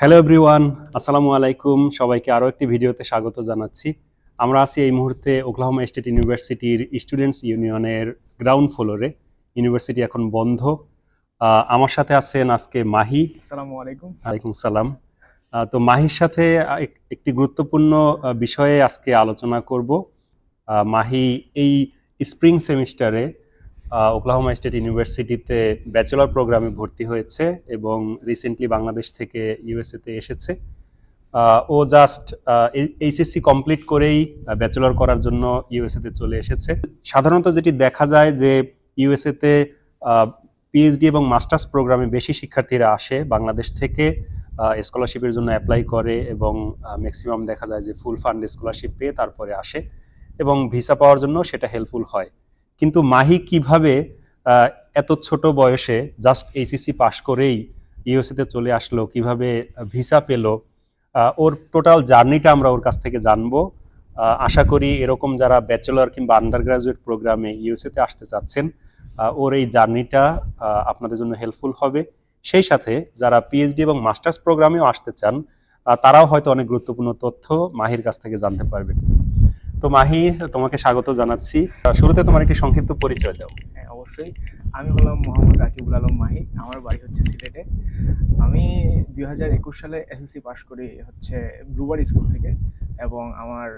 Hello everyone আসসালামু আলাইকুম। সবাইকে আরও একটি ভিডিওতে স্বাগত জানাচ্ছি। আমরা আছি এই মুহূর্তে ওকলাহোমা স্টেট ইউনিভার্সিটির স্টুডেন্টস ইউনিয়নের গ্রাউন্ড ফ্লোরে। ইউনিভার্সিটি এখন বন্ধ। আমার সাথে আছেন আজকে মাহি। আসসালামু আলাইকুম। আলাইকুম সালাম। তো মাহির সাথে একটি গুরুত্বপূর্ণ বিষয়ে আজকে আলোচনা করব। মাহি এই স্প্রিং সেমিস্টারে ওকলাহোমা স্টেট ইউনিভার্সিটিতে ব্যাচেলর প্রোগ্রামে ভর্তি হয়েছে এবং রিসেন্টলি বাংলাদেশ থেকে ইউএসএতে এসেছে। ও জাস্ট এইচএসসি কমপ্লিট করেই ব্যাচেলর করার জন্য ইউএসএতে চলে এসেছে। সাধারণত যেটি দেখা যায় যে ইউএসএতে পিএইচডি এবং মাস্টার্স প্রোগ্রামে বেশি শিক্ষার্থীরা আসে বাংলাদেশ থেকে স্কলারশিপের জন্য অ্যাপ্লাই করে এবং ম্যাক্সিমাম দেখা যায় যে ফুল ফান্ড স্কলারশিপ পেয়ে তারপরে আসে এবং ভিসা পাওয়ার জন্য সেটা হেল্পফুল হয়। কিন্তু মাহি কীভাবে এত ছোট বয়সে জাস্ট এইচএসসি পাশ করেই ইউএসএতে চলে আসলো, কীভাবে ভিসা পেল ওর টোটাল জার্নিটা আমরা ওর কাছ থেকে জানব। আশা করি এরকম যারা ব্যাচেলর কিংবা আন্ডার গ্রাজুয়েট প্রোগ্রামে ইউএসএতে আসতে চাচ্ছেন ওর এই জার্নিটা আপনাদের জন্য হেল্পফুল হবে। সেই সাথে যারা পিএইচডি এবং মাস্টার্স প্রোগ্রামেও আসতে চান তারাও হয়তো অনেক গুরুত্বপূর্ণ তথ্য মাহির কাছ থেকে জানতে পারবেন। তো মাহি, তোমাকে স্বাগত জানাচ্ছি। শুরুতে তোমার একটি সংক্ষিপ্ত পরিচয় দাও। হ্যাঁ অবশ্যই। আমি হলাম মোহাম্মদ রাকিবুল আলম মাহি, আমার বাড়ি হচ্ছে সিলেটে। আমি দুই হাজার একুশ সালে এসএসসি পাশ করি হচ্ছে ব্লুবার স্কুল থেকে এবং আমার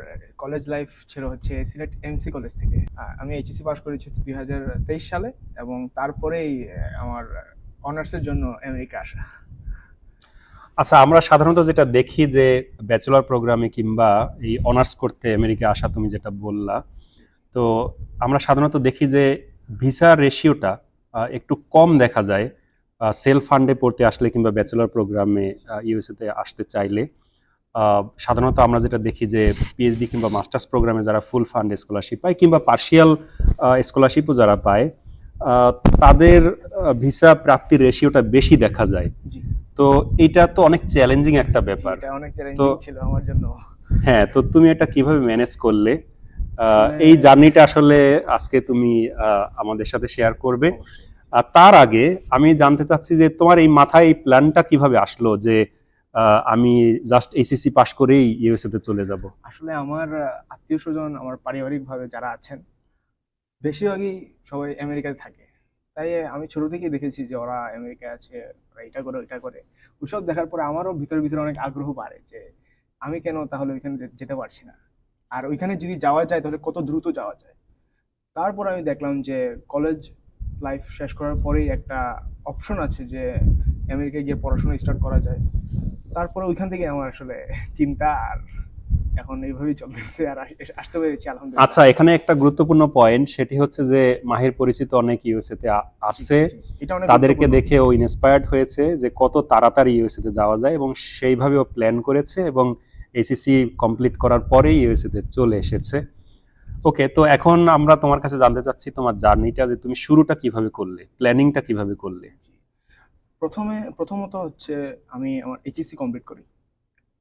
কলেজ লাইফ ছিল হচ্ছে সিলেট এমসি কলেজ থেকে। আমি এইচএসসি পাশ করেছি হচ্ছে দুই হাজার তেইশ সালে এবং তারপরেই আমার অনার্সের জন্য আমেরিকা আসা। আচ্ছা আমরা সাধারণত যেটা দেখি যে ব্যাচেলর প্রোগ্রামে কিংবা এই অনার্স করতে আমেরিকা আসা তুমি যেটা বললা, তো আমরা সাধারণত দেখি যে ভিসা রেশিওটা একটু কম দেখা যায় সেলফ ফান্ডে পড়তে আসলে কিংবা ব্যাচেলর প্রোগ্রামে ইউএসএতে আসতে চাইলে। সাধারণত আমরা যেটা দেখি যে পিএইচডি কিংবা মাস্টার্স প্রোগ্রামে যারা ফুল ফান্ড স্কলারশিপ পায় কিংবা পার্শিয়াল স্কলারশিপও যারা পায় তাদের ভিসা প্রাপ্তির রেশিওটা বেশি দেখা যায়। তো এটা তো অনেক চ্যালেঞ্জিং একটা ব্যাপার। এটা অনেক চ্যালেঞ্জিং ছিল আমার জন্য। হ্যাঁ তো তুমি এটা কীভাবে ম্যানেজ করলে? এই জার্নিটা আসলে আজকে তুমি আমাদের সাথে শেয়ার করবে। আর তার আগে আমি জানতে চাচ্ছি যে তোমার এই মাথায় এই প্ল্যানটা কীভাবে আসলো যে আমি জাস্ট এইচএসসি পাশ করেই ইউএসএ তে চলে যাব? আসলে আমার আত্মীয় স্বজন আমার পারিবারিকভাবে যারা আছেন বেশিরভাগই সবাই আমেরিকাতে থাকে। তাই আমি ছোট থেকেই দেখেছি যে ওরা আমেরিকায় আছে, ওরা এটা করে, ওইটা করে। ওইসব দেখার পরে আমারও ভিতরে ভিতরে অনেক আগ্রহ বাড়ে যে আমি কেন তাহলে ওইখানে যেতে পারছি না? আর ওইখানে যদি যাওয়া যায় তাহলে কত দ্রুত যাওয়া যায়? তারপর আমি দেখলাম যে কলেজ লাইফ শেষ করার পরেই একটা অপশন আছে যে আমেরিকায় গিয়ে পড়াশোনা স্টার্ট করা যায়। তারপরে ওইখান থেকে আমার আসলে চিন্তা আর এখন এইভাবেই চলতেছে আর আসতে পেরেছি আলহামদুলিল্লাহ। আচ্ছা এখানে একটা গুরুত্বপূর্ণ পয়েন্ট সেটি হচ্ছে যে মাহির পরিচিত অনেক ইউএসএ তে আসছে তাদেরকে দেখে ও ইন্সপায়ার্ড হয়েছে যে কত তাড়াতাড়ি ইউএসএ তে যাওয়া যায় এবং সেইভাবে ও প্ল্যান করেছে এবং এসিসি কমপ্লিট করার পরেই ইউএসএ তে চলে এসেছে। ওকে তো এখন আমরা তোমার কাছে জানতে চাচ্ছি তোমার জার্নিটা যে তুমি শুরুটা কীভাবে করলে প্ল্যানিংটা কীভাবে করলে? প্রথমে প্রথমত হচ্ছে আমি আমার এইচএসসি কমপ্লিট করি।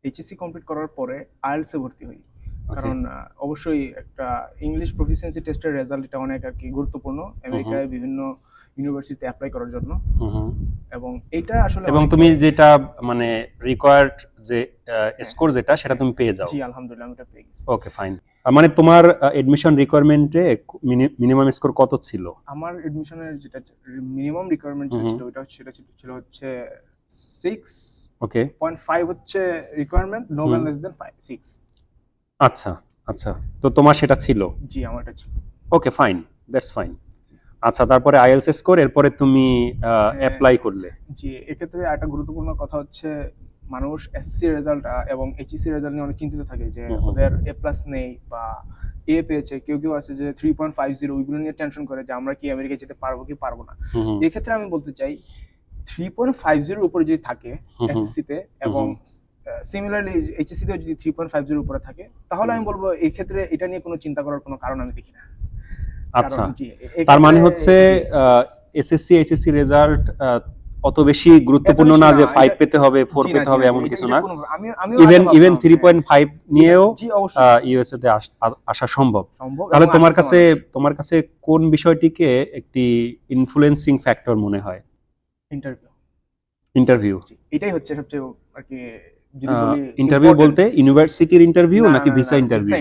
এইচএসসি কমপ্লিট করার পরে আইএলসে ভর্তি হই। কারণ অবশ্যই একটা ইংলিশ প্রফিসিয়েন্সি টেস্টের রেজাল্ট এটা অনেক আর কি গুরুত্বপূর্ণ আমেরিকায় বিভিন্ন ইউনিভার্সিটিতে অ্যাপ্লাই করার জন্য। এবং এটা আসলে এবং তুমি যেটা মানে রিকোয়ার্ড যে স্কোর যেটা সেটা তুমি পেয়ে যাও। জি আলহামদুলিল্লাহ আমি এটা পেয়ে গেছি। ওকে ফাইন মানে তোমার এডমিশন রিকোয়ারমেন্টে মিনিমাম স্কোর কত ছিল? আমার এডমিশনের যেটা মিনিমাম রিকোয়ারমেন্ট। ছিল ওটা ছিল ছিল হচ্ছে সিক্স ওকে পয়েন্ট ফাইভ হচ্ছে requirement no hmm. Less than five six আচ্ছা আচ্ছা। তো তোমার সেটা ছিল? জি আমার এটা ছিল। ওকে ফাইন দ্যাটস ফাইন আচ্ছা তারপরে আইএলস স্কোর এরপরে তুমি অ্যাপ্লাই করলে। জি এক্ষেত্রে একটা গুরুত্বপূর্ণ কথা হচ্ছে মানুষ এসএসসি রেজাল্ট এবং এইচএসসি রেজাল্ট নিয়ে অনেক চিন্তিত থাকে যে। ওদের এ প্লাস নেই বা এ পেয়েছে। কেউ কেউ আছে যে থ্রি পয়েন্ট ফাইভ জিরো ওইগুলো নিয়ে টেনশন করে যে আমরা কি আমেরিকায় যেতে পারব কি পারব না। এক্ষেত্রে আমি বলতে চাই থ্রি পয়েন্ট ফাইভ জিরোর উপরে যদি থাকে হুম হুম, এসএসসি তে এবং সিমিলারলি এইচএসসি তেও যদি থ্রি পয়েন্ট ফাইভ জিরোর উপরে থাকে তাহলে আমি বলব এই ক্ষেত্রে এটা নিয়ে কোনো চিন্তা করার কোনো কারণ আমি দেখি না। আচ্ছা। তার মানে হচ্ছে এসএসসি এইচএসসি রেজাল্ট অত বেশি গুরুত্বপূর্ণ না যে ফাইভ পেতে হবে ফোর পেতে হবে এমন কিছু না। ইভেন ইভেন ভাবতাম, থ্রি হ্যাঁ। পয়েন্ট ফাইভ নিয়েও জি ইউএসএ তে আসা সম্ভব। তাহলে তোমার কাছে তোমার কাছে কোন বিষয়টিকে একটি ইনফ্লুয়েন্সিং ফ্যাক্টর মনে হয়? ইন্টারভিউ ইন্টারভিউ এটাই হচ্ছে সবচেয়ে আর কি ইন্টারভিউ বলতে ইউনিভার্সিটির ইন্টারভিউ নাকি ভিসা ইন্টারভিউ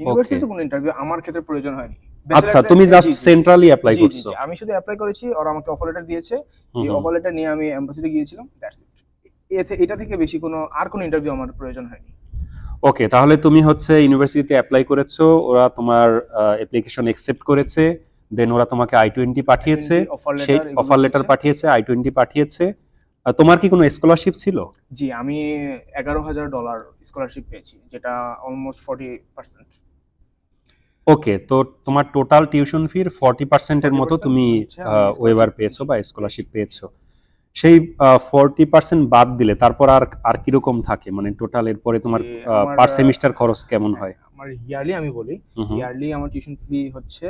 ইউনিভার্সিটিতে কোনো ইন্টারভিউ আমার ক্ষেত্রে প্রয়োজন হয়নি। আচ্ছা তুমি জাস্ট। সেন্ট্রালি অ্যাপ্লাই করছ। আমি শুধু অ্যাপ্লাই করেছি ওরা আমাকে অফার লেটার দিয়েছে। এই অফার লেটার নিয়ে আমি এম্বাসিতে গিয়েছিলাম দ্যাটস ইট এটা থেকে বেশি কোনো আর কোনো ইন্টারভিউ আমার প্রয়োজন হয়নি। ওকে তাহলে তুমি হচ্ছে ইউনিভার্সিটিতে অ্যাপ্লাই করেছ ওরা তোমার অ্যাপ্লিকেশন অ্যাকসেপ্ট করেছে দেন ওরা তোমাকে আই টোয়েন্টি পাঠিয়েছে সেই অফার লেটার পাঠিয়েছে আই টোয়েন্টি পাঠিয়েছে। তোমার কি কোনো স্কলারশিপ ছিল? জি আমি এগারো হাজার ডলার স্কলারশিপ পেয়েছি যেটা অলমোস্ট ফর্টি পার্সেন্ট ওকে তো তোমার টোটাল টিউশন ফির ফর্টি পার্সেন্টের মতো তুমি ওয়েবার পেয়েছ। বা স্কলারশিপ পেয়েছ। সেই ফর্টি পার্সেন্ট বাদ দিলে তারপর আর আর কীরকম থাকে? মানে টোটাল এরপরে তোমার পার সেমিস্টার খরচ কেমন হয়? আমার ইয়ারলি আমি বলি। ইয়ারলি আমার টিউশন ফি হচ্ছে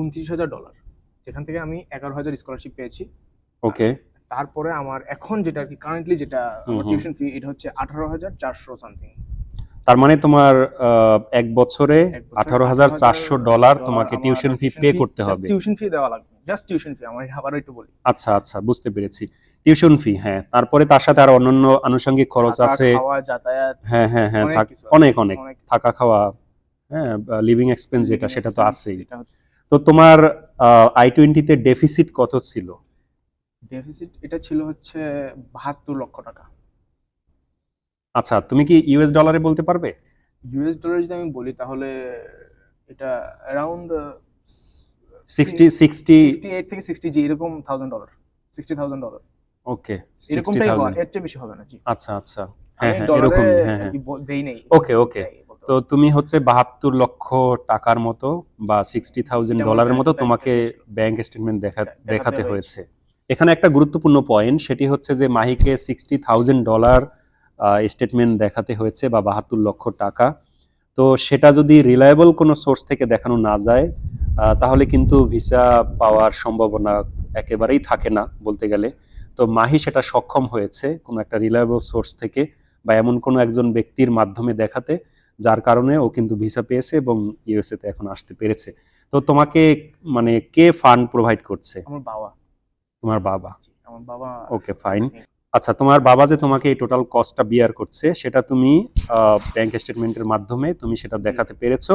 উনত্রিশ হাজার ডলার যেখান থেকে আমি এগারো হাজার স্কলারশিপ পেয়েছি। ওকে তারপরে আমার এখন যেটা আর কি কারেন্টলি যেটা আমার টিউশন ফি এটা হচ্ছে আঠারো হাজার চারশো সামথিং তার মানে তোমার এক বছরে আঠারো হাজার চারশো ডলার তোমাকে টিউশন ফি পে করতে হবে। টিউশন ফি দেওয়া লাগবে। জাস্ট টিউশন ফি আমার আবার একটু বলি। আচ্ছা আচ্ছা বুঝতে পেরেছি। টিউশন ফি হ্যাঁ। তারপরে তার সাথে আর অন্যান্য আনুষঙ্গিক খরচ আছে। যাতায়াত হ্যাঁ হ্যাঁ হ্যাঁ অনেক অনেক থাকা খাওয়া হ্যাঁ লিভিং এক্সপেন্স যেটা সেটা তো আছেই। এটা তো তোমার আই টোয়েন্টিতে ডেফিসিট কত ছিল? ডেফিসিট এটা ছিল হচ্ছে বাহাত্তর লক্ষ টাকা। আচ্ছা তুমি কি ইউএস ডলারে বলতে পারবে? ইউএস ডলার যদি আমি বলি তাহলে এটা অ্যারাউন্ড সিক্সটি সিক্সটি এইট থেকে সিক্সটি জি এরকম thousand dollar sixty thousand dollar okay এরকমটাই এর চেয়ে বেশি হবে না জি। আচ্ছা আচ্ছা। হ্যাঁ হ্যাঁ এরকম হ্যাঁ হ্যাঁ। দেই নেই। ওকে ওকে তো তুমি হচ্ছে বাহাত্তর লক্ষ টাকার মতো বা সিক্সটি থাউজেন্ড ডলারের মতো তোমাকে ব্যাংক স্টেটমেন্ট দেখা দেখাতে। হয়েছে। এখানে একটা গুরুত্বপূর্ণ পয়েন্ট সেটি হচ্ছে যে মাহিকে সিক্সটি থাউজেন্ড ডলার স্টেটমেন্ট দেখাতে হয়েছে বা বাহাত্তর লক্ষ টাকা। তো সেটা যদি রিলায়েবল কোনো সোর্স থেকে দেখানো না যায় তাহলে কিন্তু ভিসা পাওয়ার সম্ভাবনা একেবারেই থাকে না বলতে গেলে। তো মাহি সেটা সক্ষম হয়েছে কোনো একটা রিলায়েবল সোর্স থেকে বা এমন কোনো একজন ব্যক্তির মাধ্যমে দেখাতে। যার কারণে ও কিন্তু ভিসা পেয়েছে এবং ইউএসএ তে এখন আসতে পেরেছে। তো তোমাকে মানে কে ফান্ড প্রোভাইড করছে? আমার বাবা। তোমার বাবা? আমার বাবা ওকে ফাইন। আচ্ছা তোমার বাবা যে তোমাকে এই টোটাল কস্টটা বিয়ার করছে সেটা তুমি ব্যাংক স্টেটমেন্টের মাধ্যমে তুমি সেটা দেখাতে পেরেছ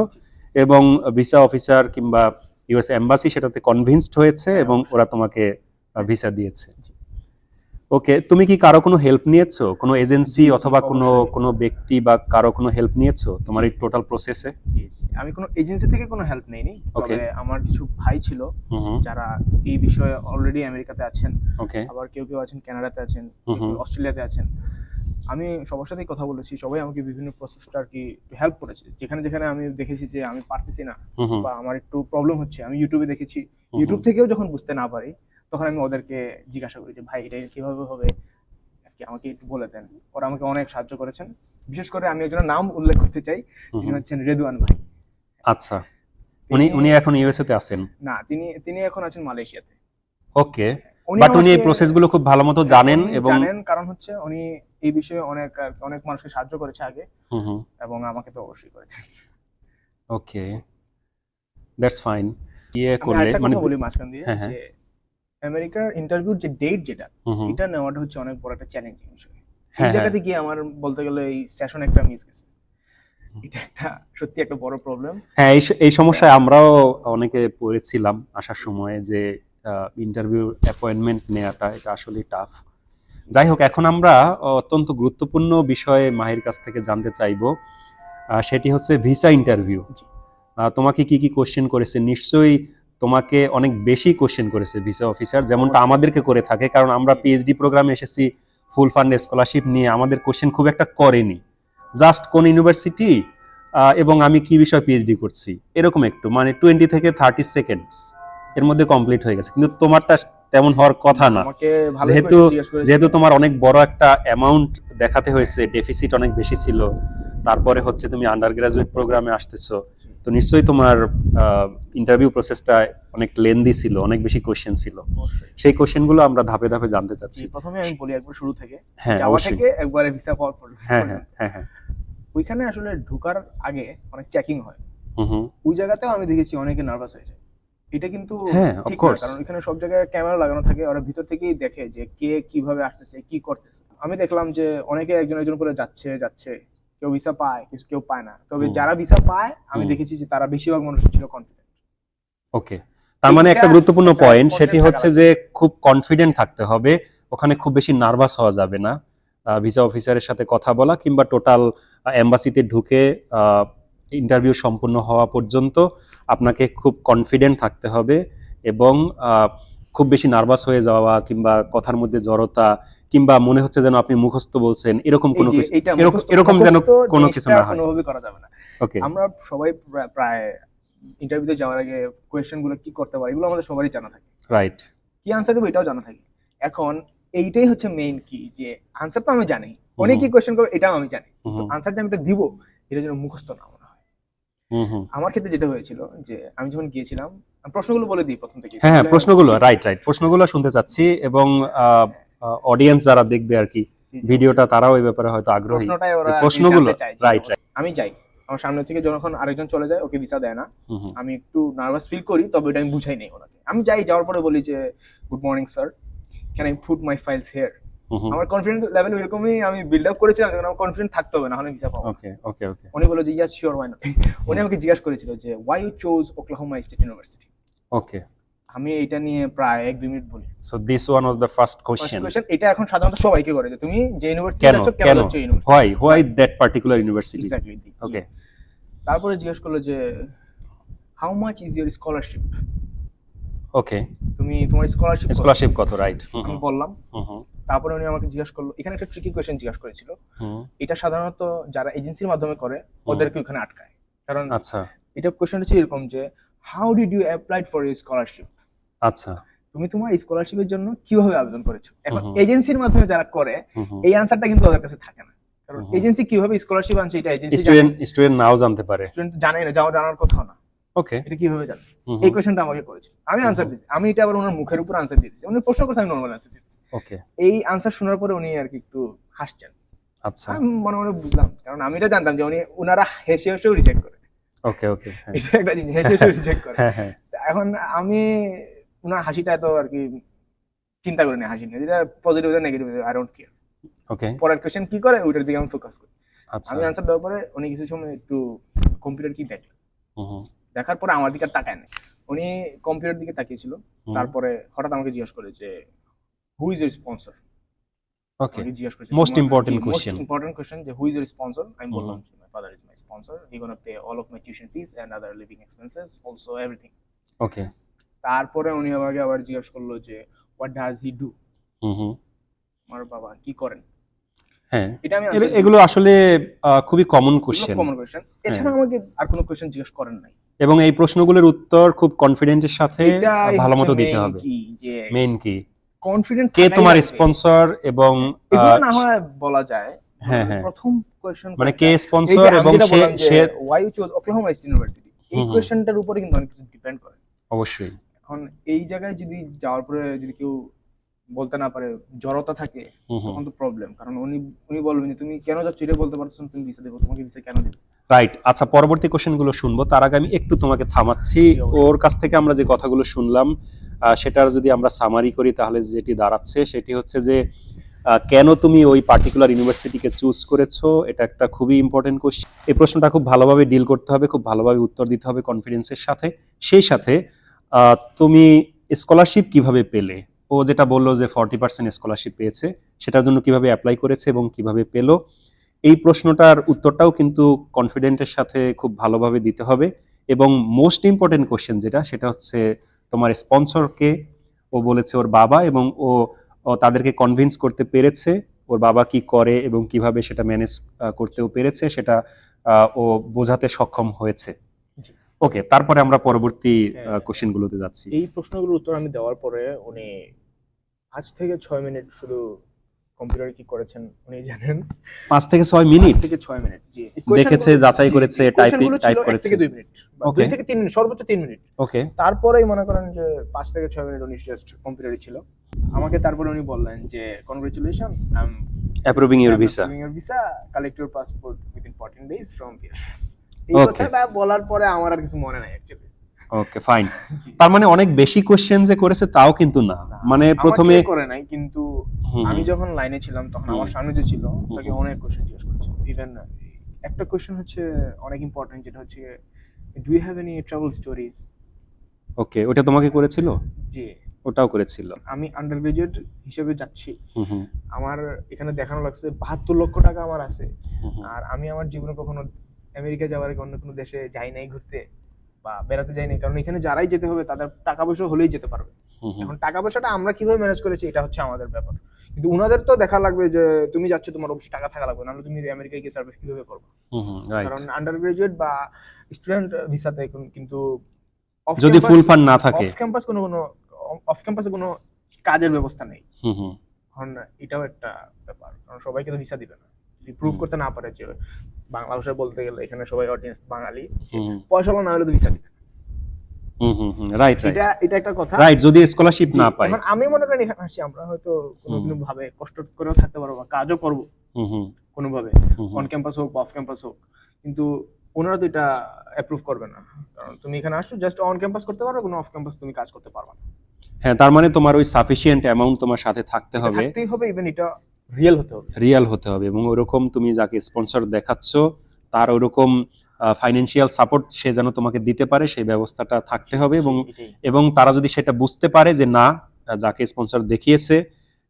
এবং ভিসা অফিসার কিংবা ইউএস এম্বাসি সেটাতে কনভিন্সড হয়েছে হ্যাঁ, এবং ওরা তোমাকে ভিসা দিয়েছে। ওকে তুমি কি কারও কোনো হেল্প নিয়েছো? কোনো এজেন্সি অথবা কোনো কোনো ব্যক্তি বা কারও কোনো হেল্প নিয়েছো? তোমার এই টোটাল প্রসেসে আমি কোনো এজেন্সি থেকে কোনো হেল্প নেইনি. তবে আমার কিছু ভাই ছিল যারা এই বিষয়ে অলরেডি আমেরিকাতে আছেন। ওকে আবার কেউ কেউ আছেন কানাডাতে আছেন অস্ট্রেলিয়াতে আছেন। আমি সবার সাথেই কথা বলেছি। সবাই আমাকে বিভিন্ন প্রসেসটা আর কি হেল্প করেছে। যেখানে যেখানে আমি দেখেছি যে আমি পারতেছি না বা আমার একটু প্রবলেম হচ্ছে। আমি ইউটিউবে দেখেছি। ইউটিউব থেকেও যখন বুঝতে না পারি তখন আমি ওদেরকে জিজ্ঞাসা করি যে ভাই এটা কীভাবে হবে? কি আমাকে একটু বলে দেন। ওরা আমাকে অনেক সাহায্য করেছেন। বিশেষ করে আমি একজনের নাম উল্লেখ করতে চাই তিনি হচ্ছেন রেদুয়ান ভাই। আচ্ছা। উনি উনি এখন ইউএসএ তে আছেন? না তিনি তিনি এখন আছেন মালয়েশিয়াতে। ওকে। বাট উনি এই প্রসেসগুলো খুব ভালো মতো জানেন এবং জানেন কারণ হচ্ছে উনি এই বিষয়ে অনেক অনেক মানুষকে সাহায্য করেছে আগে হুম হুম। এবং আমাকে তো অবশ্যই করেছে। ওকে। দ্যাটস ফাইন ইয়ে করলে মানে বলি মাঝখান দিয়ে হ্যাঁ, হ্যাঁ। যে আমেরিকার ইন্টারভিউর যে ডেট যেটা। এটা নেওয়াটা হচ্ছে অনেক বড় একটা চ্যালেঞ্জিং বিষয়। এই হ্যাঁ হ্যাঁ। জায়গাতে গিয়ে আমার বলতে গেলে এই সেশন একটা মিস গেছে। এটা একটা সত্যি একটা বড় প্রবলেম হ্যাঁ এই সমস্যায় আমরাও অনেকে পড়েছিলাম আসার সময় যে ইন্টারভিউ অ্যাপয়েন্টমেন্ট নেওয়াটা এটা আসলে টাফ যাই হোক এখন আমরা অত্যন্ত গুরুত্বপূর্ণ বিষয়ে মাহির কাছ থেকে জানতে চাইব সেটি হচ্ছে ভিসা ইন্টারভিউ। তোমাকে কি কি কোশ্চেন করেছে? নিশ্চয়ই তোমাকে অনেক বেশি কোশ্চেন করেছে ভিসা অফিসার যেমনটা আমাদেরকে করে থাকে কারণ আমরা পিএইচডি প্রোগ্রামে এসেছি ফুল ফান্ড স্কলারশিপ নিয়ে আমাদের কোশ্চেন খুব একটা করেনি। জাস্ট কোন ইউনিভার্সিটি এবং আমি কি বিষয়ে পিএইচডি করছি এরকম একটু মানে টোয়েন্টি থেকে থার্টি সেকেন্ডস এর মধ্যে কমপ্লিট হয়ে গেছে। কিন্তু তোমারটা তেমন হওয়ার কথা না। যেহেতু- যেহেতু তোমার অনেক বড় একটা অ্যামাউন্ট দেখাতে হয়েছে ডেফিসিট অনেক বেশি ছিল তারপরে হচ্ছে তুমি আন্ডার গ্রাজুয়েট প্রোগ্রামে আসতেছো তো নিশ্চয়ই তোমার ইন্টারভিউ প্রসেসটা অনেক লেন্দি ছিল অনেক বেশি কোশ্চেন ছিল। সেই কোশ্চেনগুলো আমরা ধাপে ধাপে জানতে চাচ্ছি। প্রথমে আমি বলি একবার শুরু থেকে। হ্যাঁ যাওয়া থেকে একবারে ভিসা পাওয়ার পর। হ্যাঁ হ্যাঁ হ্যাঁ হ্যাঁ। ওইখানে আসলে ঢোকার আগে অনেক চেকিং হয়। ওই জায়গাতেও আমি দেখেছি অনেকে নার্ভাস হয়ে যায়। এটা কিন্তু হ্যাঁ, ঠিক না কারণ এখানে সব জায়গায় ক্যামেরা লাগানো থাকে ওরা ভিতর থেকেই দেখে যে কে কীভাবে আসতেছে কি করতেছে। আমি দেখলাম যে অনেকে একজন একজন করে যাচ্ছে যাচ্ছে। কেউ ভিসা পায় কিছু কেউ পায় না। তবে যারা ভিসা পায় আমি দেখেছি যে তারা বেশিরভাগ মানুষ ছিল কনফিডেন্ট ওকে তার মানে একটা গুরুত্বপূর্ণ পয়েন্ট সেটি হচ্ছে যে খুব কনফিডেন্ট থাকতে হবে ওখানে খুব বেশি নার্ভাস হওয়া যাবে না। ভিসা অফিসারের সাথে কথা বলা কিংবা টোটাল এম্বাসিতে ঢুকে ইন্টারভিউ সম্পূর্ণ হওয়া পর্যন্ত আপনাকে খুব কনফিডেন্ট থাকতে হবে এবং খুব বেশি নার্ভাস হয়ে যাওয়া কিংবা কথার মধ্যে জড়তা কিংবা মনে হচ্ছে যেন আপনি মুখস্থ বলছেন এরকম কোনো কিছু এরকম- যেন কোনো কিছু না হয়। কোনোভাবে করা যাবে না। ওকে আমরা সবাই প্রায় ইন্টারভিউতে যাওয়ার আগে কোয়েশ্চেনগুলো কি করতে পারি এগুলো আমাদের সবারই জানা থাকে। রাইট কি আনসার দেবো এটাও জানা থাকে। এখন এইটাই হচ্ছে মেইন কি যে আনসার তো আমি জানি। অনেক কি কোয়েশ্চেন করবে এটাও আমি জানি। আনসার যে আমি এটা দিব এটা যেন মুখস্থ না মনে হয়। আমার ক্ষেত্রে যেটা হয়েছিল যে আমি যখন গিয়েছিলাম প্রশ্নগুলো বলে দিই প্রথম থেকে। হ্যাঁ হ্যাঁ প্রশ্নগুলো রাইট রাইট প্রশ্নগুলো শুনতে চাচ্ছি এবং অডিয়েন্স যারা দেখবে আর কি। ভিডিওটা তারাও এই ব্যাপারে হয়তো আগ্রহী। প্রশ্নগুলো রাইট রাইট আমি যাই। আমার সামনে থেকে যখন আরেকজন চলে যায় ওকে ভিসা দেয় না। আমি একটু নার্ভাস ফিল করি তবে এটা আমি বুঝাই নেই ওনাকে। আমি যাই যাওয়ার পরে বলি যে good morning sir can I put my files here আমার কনফিডেন্ট লেভেল এরকমই আমি বিল্ড আপ করেছিলাম যেন আমার কনফিডেন্ট থাকতে হবে না হলে ভিসা পাবো ওকে ওকে ওকে উনি বলে যে ইয়াস শিওর ওয়াই নট উনি আমাকে জিজ্ঞাসা করেছিল যে why you chose Oklahoma state university okay আমি এটা নিয়ে প্রায় এক দুই মিনিট বলি। So this one was the first question এটা এখন সাধারণত সবাইকে করে যে তুমি যে ইউনিভার্সিটি যাচ্ছ কেন? কেন যাচ্ছ university why why that particular university exactly okay তারপরে জিজ্ঞেস করল যে how much is your scholarship okay তুমি তোমার স্কলারশিপ স্কলারশিপ কত রাইট আমি বললাম। হুম হুম তারপরে উনি আমাকে জিজ্ঞেস করল এখানে একটা ট্রিকি কোয়েশ্চেন জিজ্ঞাসা করেছিল। হুম এটা সাধারণত যারা এজেন্সির মাধ্যমে করে ওদেরকে ওখানে আটকায়। কারণ আচ্ছা। এটা কোয়েশ্চেনটা ছিল এরকম যে how did you applied for your scholarship আচ্ছা। তুমি তোমার স্কলারশিপের জন্য কীভাবে আবেদন করেছ? এখন এজেন্সির মাধ্যমে যারা করে এই আনসারটা কিন্তু ওদের কাছে থাকে না। কারণ এজেন্সি কীভাবে স্কলারশিপ আনছে এটা এজেন্সি স্টুডেন্ট স্টুডেন্ট নাও জানতে পারে। স্টুডেন্ট জানে না যাওয়া জানার কথা না। ওকে এটা কীভাবে জানে? এই কোয়েশ্চেনটা আমাকে করেছে। আমি আনসার দিয়েছি আমি এটা আবার ওনার মুখের উপর আনসার দিয়েছি উনি প্রশ্ন করছে আমি নর্মাল আনসার দিয়েছি ওকে এই আনসার শোনার পরে উনি আর কি একটু হাসছেন। আচ্ছা। আমি মনে মনে বুঝলাম কারণ আমি এটা জানতাম যে উনি ওনারা হেসে হেসেও রিজেক্ট করে। ওকে ওকে এটা একটা জিনিস হেসে হেসেও রিজেক্ট করে। হ্যাঁ হ্যাঁ। এখন আমি ওনার হাসিটা এত আর কি চিন্তা করি না হাসি নিয়ে যেটা positive negative I don't care okay পরের কোয়েশ্চেন কি করে? ওইটার দিকে আমি ফোকাস করি। আচ্ছা। আমি আনসার দেওয়ার পরে উনি কিছু সময় একটু কম্পিউটার কি দেখলেন দেখার পরে আমার দিকে তাকায় না উনি কম্পিউটার দিকে তাকিয়েছিল। তারপরে হঠাৎ আমাকে জিজ্ঞেস করে যে who is your sponsor okay জিজ্ঞেস করেছে Most important question. Important question যে হু ইজ ইউর স্পন্সর আমি। বললাম my father is my sponsor he gonna pay all of my tuition fees and other living expenses also everything okay তারপরে উনি আমাকে আবার জিজ্ঞেস করল যে হোয়াট ডাজ হি ডু আমার বাবা কি করেন? হ্যাঁ। এটা আমি এগুলো আসলে খুবই কমন কোশ্চেন কমন কোশ্চেন এছাড়া আমাকে আর কোনো কোশ্চেন জিজ্ঞেস করেন নাই। এবং এই প্রশ্নগুলোর উত্তর খুব কনফিডেন্টের সাথে ভালো মতো দিতে হবে। মেইন কি? কনফিডেন্ট কে তোমার স্পন্সর এবং না হয় বলা যায়। হ্যাঁ, হ্যাঁ। প্রথম কোয়েশ্চেন মানে কে স্পন্সর এবং সে সে ওয়াই চুজ ওকলাহোমা ইউনিভার্সিটি এই হুম। উপরে কিন্তু অনেক কিছু ডিপেন্ড করে। অবশ্যই। এখন এই জায়গায় যদি যাওয়ার পরে যদি কেউ বলতে না পারে জড়তা থাকে তখন তো প্রবলেম কারণ উনি উনি বলবেন যে তুমি কেন যাচ্ছ? এটা বলতে পারছ না, তুমি ভিসা দেবো তোমাকে ভিসা কেন দেবো? রাইট আচ্ছা পরবর্তী কোশ্চেনগুলো শুনব। তার আগে আমি একটু তোমাকে থামাচ্ছি। ওর কাছ থেকে আমরা যে কথাগুলো শুনলাম সেটার যদি আমরা সামারি করি তাহলে যেটি দাঁড়াচ্ছে সেটি হচ্ছে যে কেন তুমি ওই পার্টিকুলার ইউনিভার্সিটিকে চুজ করেছ? এটা একটা খুবই ইম্পর্টেন্ট কোশ্চেন এই প্রশ্নটা খুব ভালোভাবে ডিল করতে হবে খুব ভালোভাবে উত্তর দিতে হবে কনফিডেন্সের সাথে। সেই সাথে তুমি স্কলারশিপ কীভাবে পেলে ও যেটা বলল যে ফর্টি পার্সেন্ট স্কলারশিপ পেয়েছে, সেটার জন্য কীভাবে অ্যাপ্লাই করেছে এবং কীভাবে পেল এই প্রশ্নটার উত্তরটাও কিন্তু কনফিডেন্টের সাথে খুব ভালোভাবে দিতে হবে এবং মোস্ট ইম্পর্টেন্ট কোশ্চেন যেটা, সেটা হচ্ছে তোমার স্পন্সরকে ও বলেছে ওর বাবা এবং ও তাদেরকে কনভিন্স করতে পেরেছে, ওর বাবা কি করে এবং কীভাবে সেটা ম্যানেজ করতেও পেরেছে, সেটা ও বোঝাতে সক্ষম হয়েছে। ওকে তারপরে আমরা পরবর্তী হ্যাঁ। কোশ্চেনগুলোতে যাচ্ছি। এই প্রশ্নগুলোর উত্তর আমি দেওয়ার পরে উনি আজ থেকে ছয় মিনিট শুধু কম্পিউটারে কি করেছেন উনি জানেন। পাঁচ থেকে ছয় মিনিট? থেকে ছয় মিনিট জি। দেখেছে, যাচাই করেছে, type এক করেছে। থেকে দুই মিনিট দুই থেকে তিন মিনিট সর্বোচ্চ তিন মিনিট। ওকে তারপরেই মনে করেন যে পাঁচ থেকে ছয় মিনিট উনি জাস্ট কম্পিউটারে ছিল। আমাকে তারপরে উনি বললেন যে congratulation I approving your visa your visa collect your passport within 14 days from PFS এই কথাটা বলার পরে আমার আর কিছু মনে নাই অ্যাকচুয়ালি ওকে ফাইন তার মানে অনেক বেশি কোশ্চেন যে করেছে তাও কিন্তু না। মানে প্রথমে করে নাই কিন্তু আমি যখন লাইনে ছিলাম তখন আমার সামনে যে ছিল তাকে অনেক কোশ্চেন জিজ্ঞেস করেছে। ইভেন একটা কোশ্চেন হচ্ছে অনেক ইম্পর্টেন্ট যেটা হচ্ছে do you have any travel stories okay ওটা তোমাকে করেছিল? যে ওটাও করেছিল। আমি আন্ডার গ্রাজুয়েট হিসেবে যাচ্ছি। আমার এখানে দেখানো লাগছে বাহাত্তর লক্ষ টাকা আমার আছে। আর আমি আমার জীবনে কখনো আমেরিকা যাওয়ার আগে অন্য কোনো দেশে যাই নাই ঘুরতে বা বেড়াতে যাই নাই কারণ এখানে যারাই যেতে হবে তাদের টাকা পয়সা হলেই যেতে পারবে। এখন টাকা পয়সাটা আমরা কীভাবে ম্যানেজ করেছি এটা হচ্ছে আমাদের ব্যাপার। কিন্তু উনাদের তো দেখা লাগবে যে তুমি যাচ্ছ তোমার অবশ্যই টাকা থাকা লাগবে নাহলে তুমি আমেরিকায় গিয়ে সার্ভিস কীভাবে করবে. কারণ আন্ডার গ্রাজুয়েট বা স্টুডেন্ট ভিসাতে এখন কিন্তু যদি ফুল ফান্ড না থাকে। অফ ক্যাম্পাস কোনো কোনো অফ ক্যাম্পাসে কোনো কাজের ব্যবস্থা নেই। এখন এটাও একটা ব্যাপার কারণ সবাইকে তো ভিসা দিবে না। প্রুভ করতে না পারে যে বাংলা ভাষায় বলতে গেলে এখানে সবাই অডিয়েন্স বাঙালি পয়সা না হলে তো ভিসা দিবে না। হুম হুম হুম রাইট রাইট এটা এটা একটা কথা। রাইট যদি স্কলারশিপ না পায়। আমি মনে করি এখানে আসছি আমরা হয়তো কোনো কোনো ভাবে কষ্ট করেও থাকতে পারব বা কাজও করব। হুম হুম। কোনোভাবে। হুম হুম। অন ক্যাম্পাস হোক বা অফ ক্যাম্পাস হোক। কিন্তু ওনারা তো এটা অ্যাপ্রুভ করবে না। কারণ তুমি এখানে আসছো জাস্ট অন ক্যাম্পাস করতে পারবে কোনো অফ ক্যাম্পাস তুমি কাজ করতে পারবে না। হ্যাঁ তার মানে তোমার ওই সাফিসিয়েন্ট অ্যামাউন্ট তোমার সাথে থাকতে হবে। থাকতেই হবে ইভেন এটা রিয়েল হতে হবে। রিয়াল হতে হবে এবং ওরকম তুমি যাকে স্পন্সর দেখাচ্ছ তার ওরকম ফাইন্যান্সিয়াল সাপোর্ট সে যেন তোমাকে দিতে পারে সেই ব্যবস্থাটা থাকতে হবে এবং এবং তারা যদি সেটা বুঝতে পারে যে না যাকে স্পন্সর দেখিয়েছে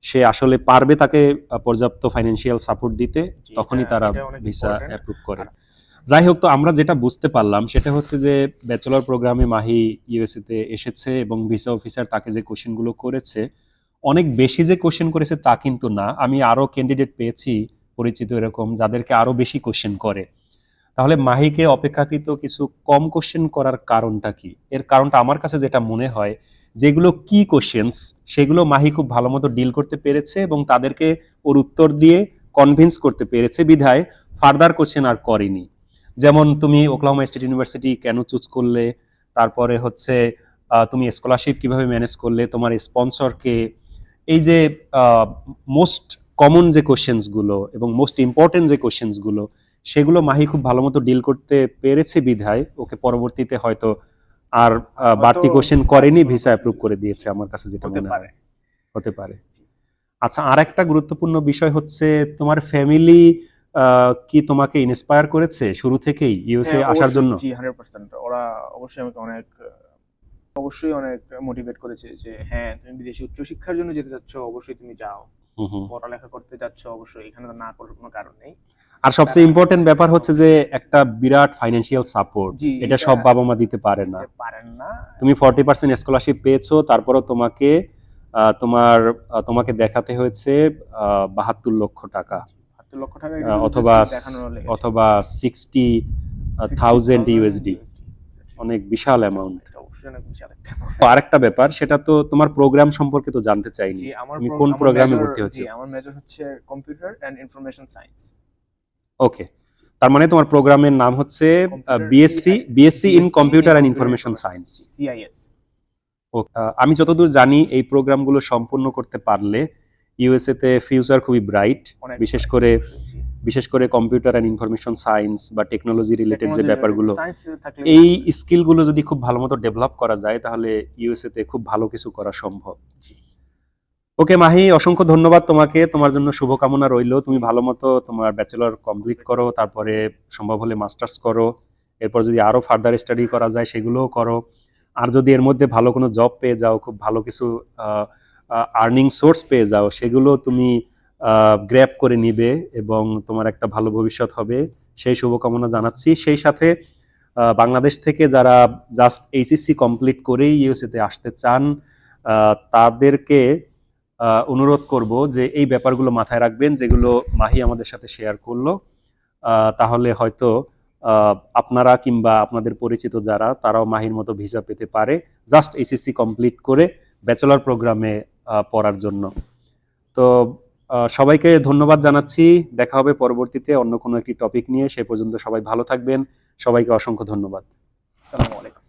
সে আসলে পারবে তাকে পর্যাপ্ত ফাইন্যান্সিয়াল সাপোর্ট দিতে তখনই তারা ভিসা অ্যাপ্রুভ করে। যাই হোক তো আমরা যেটা বুঝতে পারলাম সেটা হচ্ছে যে ব্যাচেলর প্রোগ্রামে মাহি ইউএসএ তে এসেছে এবং ভিসা অফিসার তাকে যে কোশ্চেনগুলো করেছে অনেক বেশি যে কোশ্চেন করেছে তা কিন্তু না। আমি আরও ক্যান্ডিডেট পেয়েছি, পরিচিত এরকম, যাদেরকে আরও বেশি কোশ্চেন করে। তাহলে মাহিকে অপেক্ষাকৃত কিছু কম কোশ্চেন করার কারণটা কি? এর কারণটা আমার কাছে যেটা মনে হয়, যেগুলো কি কোশ্চেন্স সেগুলো মাহি খুব ভালো মতো ডিল করতে পেরেছে এবং তাদেরকে ওর উত্তর দিয়ে কনভিন্স করতে পেরেছে বিধায় ফার্দার কোশ্চেন আর করেনি। যেমন তুমি ওকলাহোমা স্টেট ইউনিভার্সিটি কেন চুজ করলে? তারপরে হচ্ছে তুমি স্কলারশিপ কীভাবে ম্যানেজ করলে? তোমার স্পন্সরকে এই যে মোস্ট কমন যে কোশ্চেন্সগুলো এবং মোস্ট ইম্পর্টেন্ট যে কোশ্চেন্সগুলো সেগুলো মাহি খুব ভালো মতো ডিল করতে পেরেছে বিধায়। ওকে পরবর্তীতে হয়তো আর বাড়তি কোশ্চেন করেনি ভিসা অ্যাপ্রুভ করে দিয়েছে আমার কাছে যেটা হতে মনে পারে। হয় হতে পারে। আচ্ছা আর একটা গুরুত্বপূর্ণ বিষয় হচ্ছে তোমার ফ্যামিলি কি তোমাকে ইন্সপায়ার করেছে শুরু থেকেই? ইউএসএ হ্যাঁ, আসার জন্য? জি হান্ড্রেড পার্সেন্ট ওরা অবশ্যই আমাকে অনেক অবশ্যই অনেক মোটিভেট করেছে যে হ্যাঁ তুমি বিদেশে উচ্চশিক্ষার জন্য যেতে চাচ্ছ অবশ্যই তুমি যাও। পড়ালেখা করতে যাচ্ছ অবশ্যই। এখানে তো না করার কোনো কারণ নেই। আর সবচেয়ে ইম্পর্টেন্ট ব্যাপার হচ্ছে যে একটা বিরাট ফাইন্যান্সিয়াল সাপোর্ট এটা সব বাবা মা দিতে পারে না। পারেন না। তুমি ফর্টি পার্সেন্ট স্কলারশিপ পেয়েছ তারপরও তোমাকে তোমার তোমাকে দেখাতে হয়েছে বাহাত্তর লক্ষ টাকা। বাহাত্তর লক্ষ টাকা অথবা অথবা সিক্সটি 60,000 থাউজেন্ড ইউএসডি অনেক বিশাল অ্যামাউন্ট আরেকটা ব্যাপার সেটা তো তোমার প্রোগ্রাম সম্পর্কে তো জানতে চাইনি। তুমি কোন প্রোগ্রামে ভর্তি হচ্ছে আমার মেজর হচ্ছে computer and information science okay তার মানে তোমার প্রোগ্রামের নাম হচ্ছে BSc BSc in computer in information science CIS আমি যতদূর জানি এই প্রোগ্রামগুলো সম্পূর্ণ করতে পারলে ইউএসএ তে ফিউচার খুবই ব্রাইট বিশেষ করে বিশেষ করে কম্পিউটার অ্যান্ড ইনফরমেশন সায়েন্স বা টেকনোলজি রিলেটেড যে ব্যাপারগুলো এই স্কিলগুলো যদি খুব ভালো মতো ডেভেলপ করা যায় তাহলে ইউএসএ তে খুব ভালো কিছু করা সম্ভব। ওকে মাহি অসংখ্য ধন্যবাদ তোমাকে। তোমার জন্য শুভকামনা রইল। তুমি ভালো মতো তোমার ব্যাচেলর কমপ্লিট করো তারপরে সম্ভব হলে মাস্টার্স করো। এরপর যদি আরও ফার্দার স্টাডি করা যায় সেগুলোও করো। আর যদি এর মধ্যে ভালো কোনো জব পেয়ে যাও খুব ভালো কিছু আর্নিং সোর্স পেয়ে যাও, সেগুলো তুমি গ্র্যাপ করে নিবে এবং তোমার একটা ভালো ভবিষ্যৎ হবে। সেই শুভকামনা জানাচ্ছি। সেই সাথে বাংলাদেশ থেকে যারা জাস্ট এইচএসসি কমপ্লিট করেই ইউএসএ তে আসতে চান তাদেরকে অনুরোধ করব যে এই ব্যাপারগুলো মাথায় রাখবেন, যেগুলো মাহি আমাদের সাথে শেয়ার করল। তাহলে হয়তো আপনারা কিংবা আপনাদের পরিচিত যারা, তারাও মাহির মতো ভিসা পেতে পারে। জাস্ট এইচএসসি কমপ্লিট করে ব্যাচেলর প্রোগ্রামে পড়ার জন্য। তো সবাইকে ধন্যবাদ জানাচ্ছি। দেখা হবে পরবর্তীতে অন্য কোনো একটি টপিক নিয়ে। সে পর্যন্ত সবাই ভালো থাকবেন। সবাইকে অসংখ্য ধন্যবাদ। আসসালামু আলাইকুম।